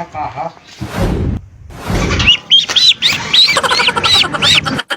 sa kaha.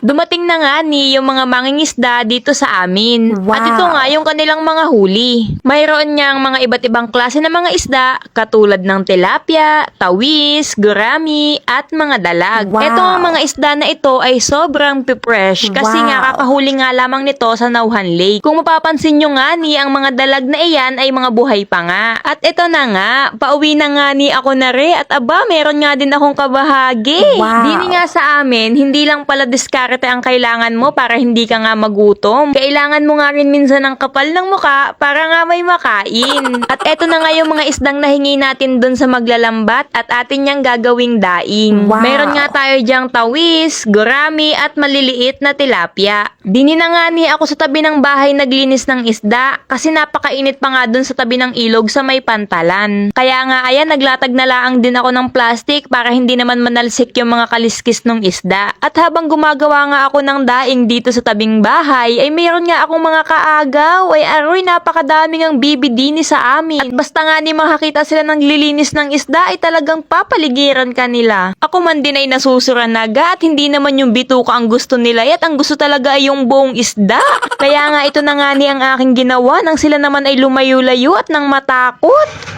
Dumating na nga ni yung mga mangingisda dito sa amin. Wow. At ito nga yung kanilang mga huli. Mayroon niyang mga iba't ibang klase ng mga isda katulad ng tilapia, tawis, gurami, at mga dalag. Wow. Ito ang mga isda na ito ay sobrang pipresh kasi Wow. nga kakahuli nga lamang nito sa Nauhan Lake. Kung mapapansin nyo nga ni ang mga dalag na iyan ay mga buhay pa nga. At ito na nga, pauwi na nga ni ako na re at aba meron nga din akong kabahagi. Wow. Dini nga sa amin, hindi lang pala diskarte ang kailangan mo para hindi ka nga magutom. Kailangan mo nga rin minsan ng kapal ng muka para nga may makain. At eto na nga yung mga isdang nahingi natin dun sa maglalambat at atin niyang gagawing daing. Wow. Meron nga tayo diyang tawis, gurami at maliliit na tilapia. Dini na nga ni ako sa tabi ng bahay naglinis ng isda kasi napakainit pa nga dun sa tabi ng ilog sa may pantalan. Kaya nga ayan naglatag na laang din ako ng plastic para hindi naman manalsik yung mga kaliskis ng isda. At habang gumagawa nga ako ng daing dito sa tabing bahay ay mayroon nga akong mga kaagaw ay aroy napakadaming ang bibi dini sa amin. At basta nga ni makakita sila ng lilinis ng isda ay talagang papaligiran ka nila. Ako man din ay nasusuranaga at hindi naman yung bituka ang gusto nila at ang gusto talaga ay yung buong isda. Kaya nga ito na nga ni ang aking ginawa nang sila naman ay lumayo-layo at nang matakot.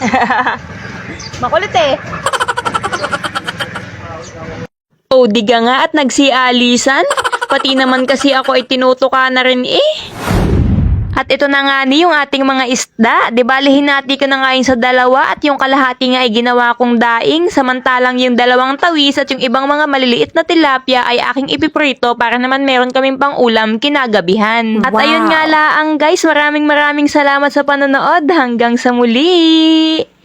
Makulit eh. O, diga nga at nagsialisan. Pati naman kasi ako ay tinutuka na rin eh. At ito na nga ni yung ating mga isda. Di ba hinati ko na nga yun sa dalawa at yung kalahati nga ay ginawa kong daing. Samantalang yung dalawang tawis at yung ibang mga maliliit na tilapia ay aking ipiprito para naman meron kaming pang ulam kinagabihan. At Wow. ayun nga laang guys, maraming maraming salamat sa panonood. Hanggang sa muli!